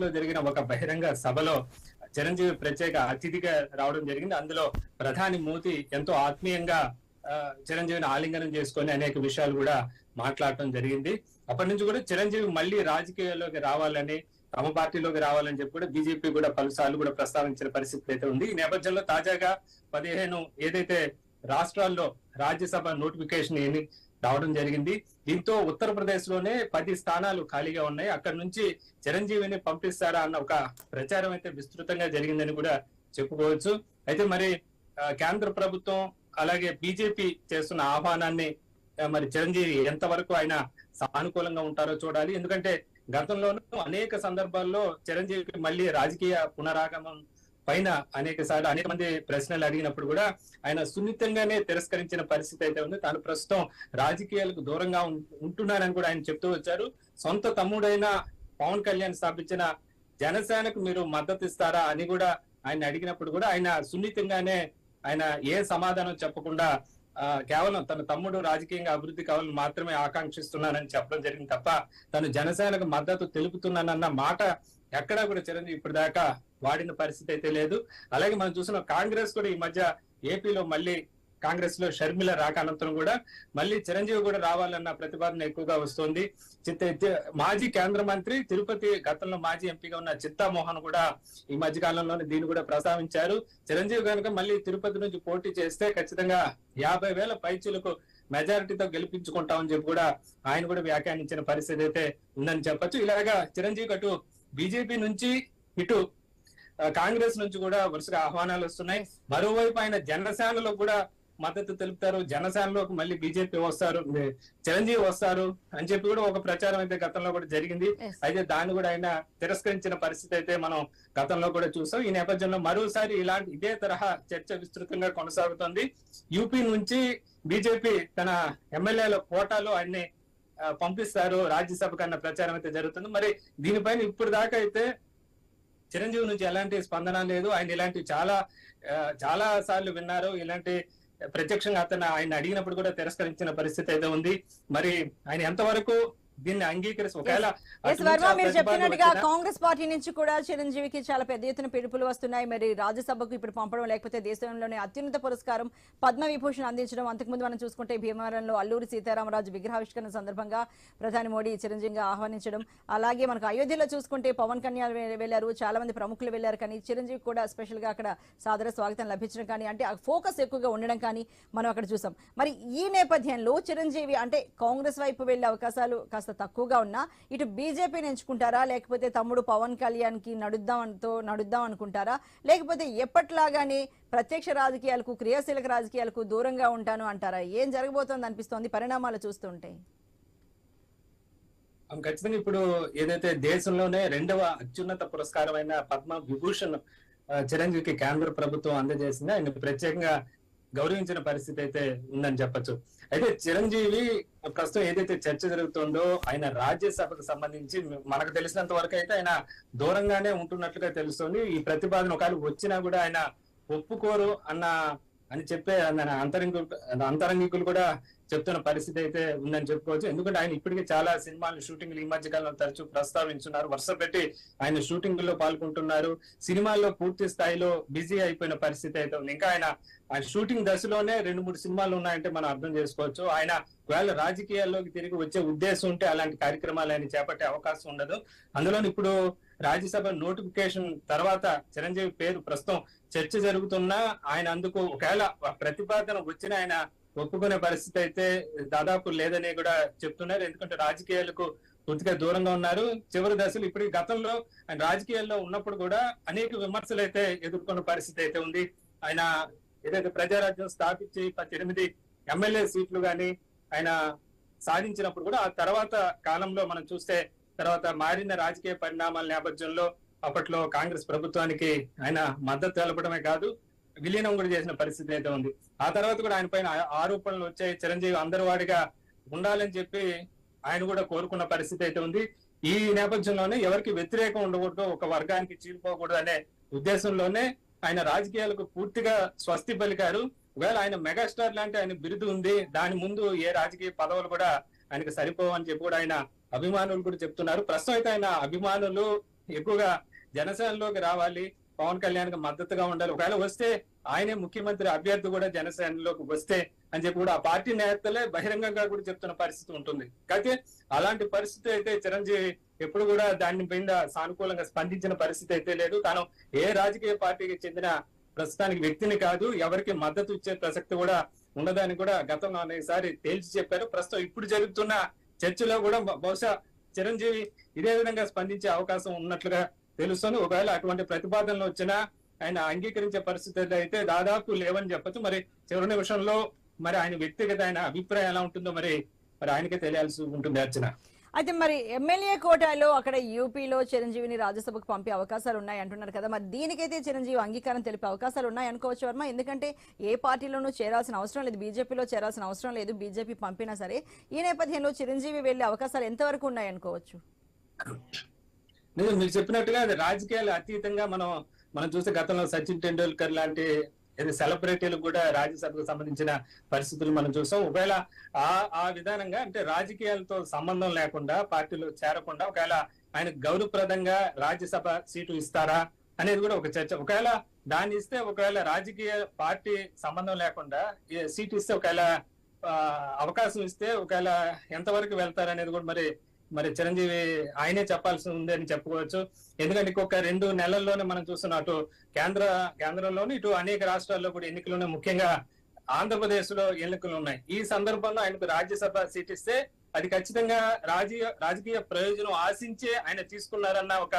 లో జరిగిన ఒక బహిరంగ సభలో చిరంజీవి ప్రత్యేక అతిథిగా రావడం జరిగింది. అందులో ప్రధాని మోదీ ఎంతో ఆత్మీయంగా చిరంజీవిని ఆలింగనం చేసుకొని అనేక విషయాలు కూడా మాట్లాడటం జరిగింది. అప్పటి నుంచి కూడా చిరంజీవి మళ్ళీ రాజకీయాల్లోకి రావాలని తమ పార్టీలోకి రావాలని చెప్పి కూడా బీజేపీ కూడా పలుసార్లు కూడా ప్రస్తావించిన పరిస్థితి అయితే ఉంది. ఈ నేపథ్యంలో తాజాగా పదిహేను ఏదైతే రాష్ట్రాల్లో రాజ్యసభ నోటిఫికేషన్ రావడం జరిగింది. దీంతో ఉత్తరప్రదేశ్లోనే పది స్థానాలు ఖాళీగా ఉన్నాయి. అక్కడ నుంచి చిరంజీవిని పంపిస్తారా అన్న ఒక ప్రచారం అయితే విస్తృతంగా జరిగిందని కూడా చెప్పుకోవచ్చు. అయితే మరి కేంద్ర ప్రభుత్వం అలాగే బీజేపీ చేస్తున్న ఆహ్వానాన్ని మరి చిరంజీవి ఎంతవరకు ఆయన సానుకూలంగా ఉంటారో చూడాలి. ఎందుకంటే గతంలోనూ అనేక సందర్భాల్లో చిరంజీవికి మళ్ళీ రాజకీయ పునరాగమం పైన అనేక సార్లు అనేక మంది ప్రశ్నలు అడిగినప్పుడు కూడా ఆయన సున్నితంగానే తిరస్కరించిన పరిస్థితి అయితే ఉంది. తాను ప్రస్తుతం రాజకీయాలకు దూరంగా ఉంటున్నారని ఉంటున్నానని కూడా ఆయన చెప్తూ వచ్చారు. సొంత తమ్ముడైన పవన్ కళ్యాణ్ స్థాపించిన జనసేనకు మీరు మద్దతు ఇస్తారా అని కూడా ఆయన అడిగినప్పుడు కూడా ఆయన సున్నితంగానే ఆయన ఏ సమాధానం చెప్పకుండా ఆ, కేవలం తన తమ్ముడు రాజకీయంగా అభివృద్ధి కావాలని మాత్రమే ఆకాంక్షిస్తున్నానని చెప్పడం జరిగింది తప్ప తను జనసేనకు మద్దతు తెలుపుతున్నానన్న మాట ఎక్కడా కూడా చిరంజీవి ఇప్పటిదాకా వాడిన పరిస్థితి అయితే లేదు. అలాగే మనం చూసిన కాంగ్రెస్ కూడా ఈ మధ్య ఏపీలో మళ్ళీ కాంగ్రెస్లో షర్మిల రాక అనంతరం కూడా మళ్ళీ చిరంజీవి కూడా రావాలన్న ప్రతిపాదన ఎక్కువగా వస్తుంది. చిత్త మాజీ కేంద్ర మంత్రి తిరుపతి గతంలో మాజీ ఎంపీగా ఉన్న చిత్తామోహన్ కూడా ఈ మధ్య కాలంలోనే దీన్ని కూడా ప్రస్తావించారు. చిరంజీవి కనుక మళ్ళీ తిరుపతి నుంచి పోటీ చేస్తే ఖచ్చితంగా యాభై వేల పైచులకు మెజారిటీతో గెలిపించుకుంటామని చెప్పి కూడా ఆయన కూడా వ్యాఖ్యానించిన పరిస్థితి అయితే ఉందని చెప్పొచ్చు. ఇలాగా చిరంజీవి అటు బీజేపీ నుంచి ఇటు కాంగ్రెస్ నుంచి కూడా వరుసగా ఆహ్వానాలు వస్తున్నాయి. మరోవైపు ఆయన జనసేనలో కూడా మద్దతు తెలుపుతారు. జనసేనలోకి మళ్ళీ బీజేపీ వస్తారు చిరంజీవి వస్తారు అని చెప్పి కూడా ఒక ప్రచారం అయితే గతంలో కూడా జరిగింది. అయితే దాన్ని కూడా ఆయన తిరస్కరించిన పరిస్థితి అయితే మనం గతంలో కూడా చూసాం. ఈ నేపథ్యంలో మరోసారి ఇలాంటి ఇదే తరహా చర్చ విస్తృతంగా కొనసాగుతోంది. యూపీ నుంచి బీజేపీ తన ఎమ్మెల్యేల కోటాలో ఆయన్ని పంపిస్తారు. రాజ్యసభకు అన్న ప్రచారం అయితే జరుగుతుంది. మరి దీనిపైన ఇప్పుడు దాకా అయితే చిరంజీవి నుంచి ఎలాంటి స్పందన లేదు. ఆయన ఇలాంటి చాలా చాలా సార్లు విన్నారు. ఇలాంటి ప్రత్యక్షంగా అతను ఆయన అడిగినప్పుడు కూడా తిరస్కరించిన పరిస్థితి అయితే ఉంది. మరి ఆయన ఎంతవరకు దీన్ని అంగీకరిసి ఒకవేళ మీరు చెప్పినట్టుగా కాంగ్రెస్ పార్టీ నుంచి కూడా చిరంజీవికి చాలా పెద్ద ఎత్తున పిలుపులు వస్తున్నాయి. మరి రాజ్యసభకు ఇప్పుడు పంపడం లేకపోతే దేశంలోనే అత్యున్నత పురస్కారం పద్మ విభూషణ్ అందించడం అంతకుముందు మనం చూసుకుంటే భీమవరంలో అల్లూరి సీతారామరాజు విగ్రహావిష్కరణ సందర్భంగా ప్రధాని మోడీ చిరంజీవిగా ఆహ్వానించడం అలాగే మనకు అయోధ్యలో చూసుకుంటే పవన్ కళ్యాణ్ వెళ్ళారు చాలా మంది ప్రముఖులు వెళ్ళారు కానీ చిరంజీవి కూడా స్పెషల్గా అక్కడ సాదర స్వాగతం లభించడం కానీ అంటే ఫోకస్ ఎక్కువగా ఉండడం కానీ మనం అక్కడ చూసాం. మరి ఈ నేపథ్యంలో చిరంజీవి అంటే కాంగ్రెస్ వైపు వెళ్ళే అవకాశాలు కాస్త తక్కువగా ఉన్నా ఇటు బీజేపీని ఎంచుకుంటారా? లేకపోతే తమ్ముడు పవన్ కళ్యాణ్కి నడుద్దాం నడుద్దాం అనుకుంటారా? లేకపోతే ఎప్పట్లాగానే ప్రత్యక్ష రాజకీయాలకు క్రియాశీలక రాజకీయాలకు దూరంగా ఉంటాను అంటారా? ఏం జరగబోతోంది అనిపిస్తోంది పరిణామాలు చూస్తుంటే? ఖచ్చితంగా ఇప్పుడు ఏదైతే దేశంలోనే రెండవ అత్యున్నత పురస్కారమైన పద్మ విభూషణ్ చిరంజీవికి కేంద్ర ప్రభుత్వం అందజేసింది? ఆయన ప్రత్యేకంగా గౌరవించిన పరిస్థితి అయితే ఉందని చెప్పొచ్చు. అయితే చిరంజీవి ప్రస్తుతం ఏదైతే చర్చ జరుగుతుందో ఆయన రాజ్యసభకు సంబంధించి మనకు తెలిసినంత వరకు అయితే ఆయన దూరంగానే ఉంటున్నట్లుగా తెలుస్తుంది. ఈ ప్రతిపాదన ఒకవేళ వచ్చినా కూడా ఆయన ఒప్పుకోరు అన్న అని చెప్పే ఆయన అంతరంగికులు కూడా చెప్తున్న పరిస్థితి అయితే ఉందని చెప్పుకోవచ్చు. ఎందుకంటే ఆయన ఇప్పటికే చాలా సినిమాలు షూటింగ్లు ఈ మధ్య కాలంలో తరచూ ప్రస్తావించున్నారు. వరుస పెట్టి ఆయన షూటింగ్లో పాల్గొంటున్నారు. సినిమాల్లో పూర్తి స్థాయిలో బిజీ అయిపోయిన పరిస్థితి అయితే ఉంది. ఇంకా ఆయన ఆయన షూటింగ్ దశలోనే రెండు మూడు సినిమాలు ఉన్నాయంటే మనం అర్థం చేసుకోవచ్చు. ఆయన ఒకవేళ రాజకీయాల్లోకి తిరిగి వచ్చే ఉద్దేశం ఉంటే అలాంటి కార్యక్రమాలు ఆయన చేపట్టే అవకాశం ఉండదు. అందులో ఇప్పుడు రాజ్యసభ నోటిఫికేషన్ తర్వాత చిరంజీవి పేరు ప్రస్తుతం చర్చ జరుగుతున్నా ఆయన అందుకు ఒకవేళ ప్రతిపాదన వచ్చిన ఆయన ఒప్పుకునే పరిస్థితి అయితే దాదాపు లేదని కూడా చెప్తున్నారు. ఎందుకంటే రాజకీయాలకు పూర్తిగా దూరంగా ఉన్నారు. చివరి దశలు ఇప్పుడు గతంలో ఆయన రాజకీయాల్లో ఉన్నప్పుడు కూడా అనేక విమర్శలు అయితే ఎదుర్కొన్న పరిస్థితి అయితే ఉంది. ఆయన ఏదైతే ప్రజారాజ్యం స్థాపించి పద్దెనిమిది ఎమ్మెల్యే సీట్లు గాని ఆయన సాధించినప్పుడు కూడా ఆ తర్వాత కాలంలో మనం చూస్తే తర్వాత మారిన రాజకీయ పరిణామాల నేపథ్యంలో అప్పట్లో కాంగ్రెస్ ప్రభుత్వానికి ఆయన మద్దతు తెలపడమే కాదు విలీనం కూడా చేసిన పరిస్థితి అయితే ఉంది. ఆ తర్వాత కూడా ఆయన పైన ఆరోపణలు వచ్చాయి. చిరంజీవి అందరి వాడిగా ఉండాలని చెప్పి ఆయన కూడా కోరుకున్న పరిస్థితి అయితే ఉంది. ఈ నేపథ్యంలోనే ఎవరికి వ్యతిరేకం ఉండకూడదు ఒక వర్గానికి చీలిపోకూడదు అనే ఉద్దేశంలోనే ఆయన రాజకీయాలకు పూర్తిగా స్వస్తి పలికారు. ఒకవేళ ఆయన మెగాస్టార్ లాంటి ఆయన బిరుదు ఉంది దాని ముందు ఏ రాజకీయ పదవులు కూడా ఆయనకు సరిపోవని చెప్పి కూడా ఆయన అభిమానులు కూడా చెప్తున్నారు. ప్రస్తుతం అయితే ఆయన అభిమానులు ఎక్కువగా జనసేనలోకి రావాలి. పవన్ కళ్యాణ్కు మద్దతుగా ఉండాలి. ఒకవేళ వస్తే ఆయనే ముఖ్యమంత్రి అభ్యర్థి కూడా జనసేనలోకి వస్తే అని చెప్పి కూడా ఆ పార్టీ నేతలే బహిరంగంగా కూడా చెప్తున్న పరిస్థితి ఉంటుంది. కాకపోతే అలాంటి పరిస్థితి అయితే చిరంజీవి ఎప్పుడు కూడా దాని మీద సానుకూలంగా స్పందించిన పరిస్థితి అయితే లేదు. తాను ఏ రాజకీయ పార్టీకి చెందిన ప్రస్తుతానికి వ్యక్తిని కాదు ఎవరికి మద్దతు ఇచ్చే ప్రసక్తి కూడా ఉన్నదని కూడా గతంలో అనేకసారి తేల్చి చెప్పారు. ప్రస్తుతం ఇప్పుడు జరుగుతున్న చర్చలో కూడా బహుశా చిరంజీవి ఇదే విధంగా స్పందించే అవకాశం ఉన్నట్లుగా తెలుసును. ఒకవేళ అటువంటి ప్రతిపాదనలు వచ్చినా ఆయన అంగీకరించే పరిస్థితులు అయితే దాదాపు లేవని చెప్పచ్చు. మరి చివరి నిమిషంలో మరి ఆయన వ్యక్తిగత ఆయన అభిప్రాయం ఎలా ఉంటుందో మరి మరి ఆయనకే తెలియాల్సి ఉంటుంది అర్చన. అయితే మరి ఎమ్మెల్యే కోటాలో అక్కడ యూపీలో చిరంజీవిని రాజ్యసభకు పంపే అవకాశాలు ఉన్నాయి అంటున్నారు కదా. మరి దీనికైతే చిరంజీవి అంగీకారం తెలిపే అవకాశాలు ఉన్నాయి అనుకోవచ్చు వర్మ. ఎందుకంటే ఏ పార్టీలోనూ చేరాల్సిన అవసరం లేదు. బీజేపీలో చేరాల్సిన అవసరం లేదు. బీజేపీ పంపినా సరే ఈ నేపథ్యంలో చిరంజీవి వెళ్ళే అవకాశాలు ఎంతవరకు ఉన్నాయి అనుకోవచ్చు? నిజం మీరు చెప్పినట్టుగా అది రాజకీయాలు అతీతంగా మనం మనం చూస్తే గతంలో సచిన్ టెండూల్కర్ లాంటి ఏది సెలబ్రిటీలు కూడా రాజ్యసభకు సంబంధించిన పరిస్థితులు మనం చూసాం ఒకవేళ ఆ ఆ విధానంగా అంటే రాజకీయాలతో సంబంధం లేకుండా పార్టీలో చేరకుండా ఒకవేళ ఆయన గౌరవప్రదంగా రాజ్యసభ సీటు ఇస్తారా అనేది కూడా ఒక చర్చ. ఒకవేళ దాన్ని ఇస్తే ఒకవేళ రాజకీయ పార్టీ సంబంధం లేకుండా సీట్ సీటు ఇస్తే ఒకవేళ ఆ, అవకాశం ఇస్తే ఒకవేళ ఎంతవరకు వెళ్తారనేది కూడా మరి మరి చిరంజీవి ఆయనే చెప్పాల్సి ఉంది అని చెప్పుకోవచ్చు. ఎందుకంటే ఇంకొక రెండు నెలల్లోనే మనం చూస్తున్న అటు కేంద్ర కేంద్రంలోని ఇటు అనేక రాష్ట్రాల్లో కూడా ఎన్నికలు ఉన్నాయి ముఖ్యంగా ఆంధ్రప్రదేశ్లో ఎన్నికలు ఉన్నాయి. ఈ సందర్భంలో ఆయనకు రాజ్యసభ సీట్ ఇస్తే అది ఖచ్చితంగా రాజకీయ రాజకీయ ప్రయోజనం ఆశించే ఆయన తీసుకున్నారన్న ఒక